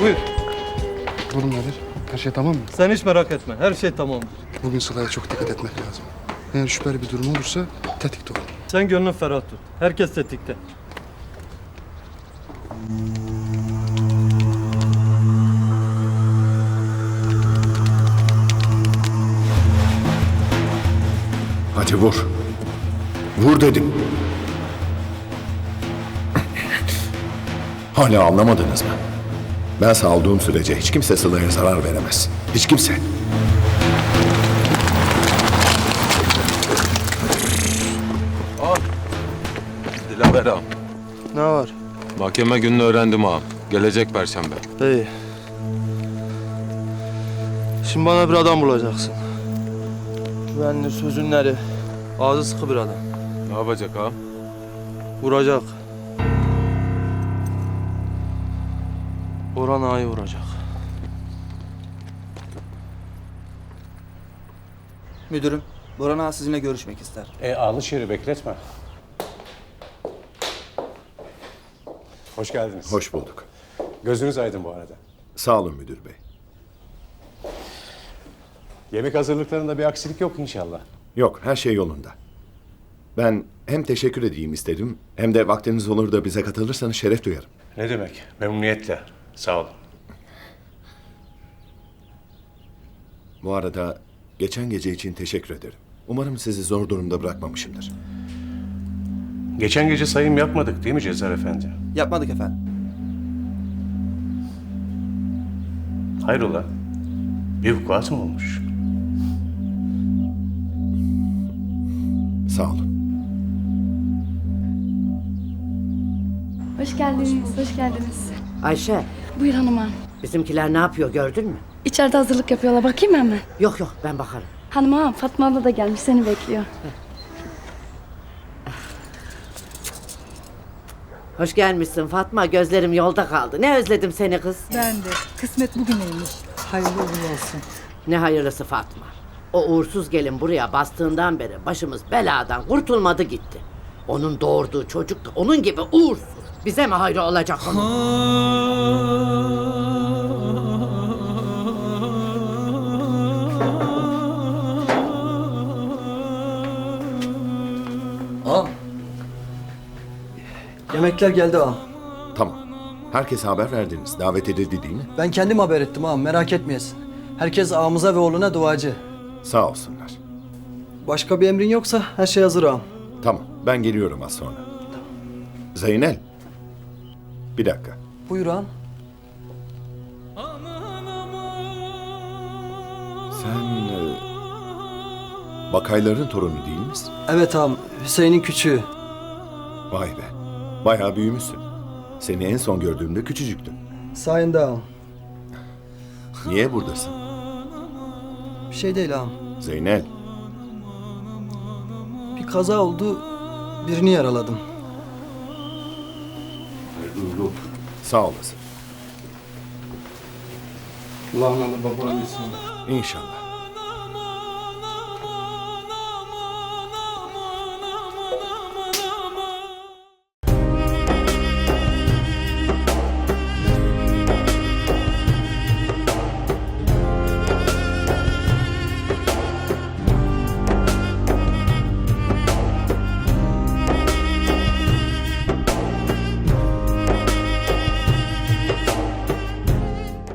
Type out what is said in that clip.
Buyur. Durum nedir? Her şey tamam mı? Sen hiç merak etme. Her şey tamamdır. Bugün Sıla'ya çok dikkat etmek lazım. Eğer şüpheli bir durum olursa tetikte olun. Sen gönlün ferah tut. Herkes tetikte. Hadi vur. Vur dedim. Hala anlamadınız mı? Ben sağ olduğum sürece hiç kimse Sıla'ya zarar veremez. Hiç kimse. Dilaver ağam. Ne var? Mahkeme gününü öğrendim ağam. Gelecek perşembe. İyi. Şimdi bana bir adam bulacaksın. Güvenli sözünleri. Ağzı sıkı bir adam. Ne yapacak ağam? Vuracak. Orhan ağayı vuracak. Müdürüm, Boran Ağa sizinle görüşmek ister. E alış yeri bekletme. Hoş geldiniz. Hoş bulduk. Gözünüz aydın bu arada. Sağ olun müdür bey. Yemek hazırlıklarında bir aksilik yok inşallah. Yok her şey yolunda. Ben hem teşekkür edeyim istedim hem de vaktiniz olur da bize katılırsanız şeref duyarım. Ne demek? Memnuniyetle. Sağ olun. Bu arada geçen gece için teşekkür ederim. Umarım sizi zor durumda bırakmamışımdır. Geçen gece sayım yapmadık değil mi Cezar Efendi? Yapmadık efendim. Hayrola? Bir vukuat mı olmuş? Sağ olun. Hoş geldiniz, hoş geldiniz. Ayşe, Buyur hanıma. bizimkiler ne yapıyor gördün mü? İçeride hazırlık yapıyorlar. Bakayım mı hemen? Yok yok ben bakarım. Hanıma, Fatma abla da gelmiş. Seni bekliyor. Hoş gelmişsin Fatma. Gözlerim yolda kaldı. Ne özledim seni kız. Ben de. Kısmet bugüneymiş. Hayırlı uğurlu olsun. Ne hayırlısı Fatma. O uğursuz gelin buraya bastığından beri başımız beladan kurtulmadı gitti. Onun doğurduğu çocuk da onun gibi uğursuz. Bize mi hayrı olacak onun? Ağam. Yemekler geldi ağam. Tamam. Herkese haber verdiniz. Davet edildi değil mi? Ben kendim haber ettim ağam, merak etmeyesin. Herkes ağamıza ve oğluna duacı. Sağ olsunlar. Başka bir emrin yoksa her şey hazır ağam. Tamam. Ben geliyorum az sonra. Zeynel. Bir dakika. Buyur ağam. Sen... e, Bakayların torunu değil misin? Evet ağam, Hüseyin'in küçüğü. Vay be. Bayağı büyümüşsün. Seni en son gördüğümde küçücüktün. Sayende ağam. Niye buradasın? Bir şey değil ağam. Zeynel. Bir kaza oldu, birini yaraladım. Sağ olasın. Kulağına da babana gitsin. İnşallah.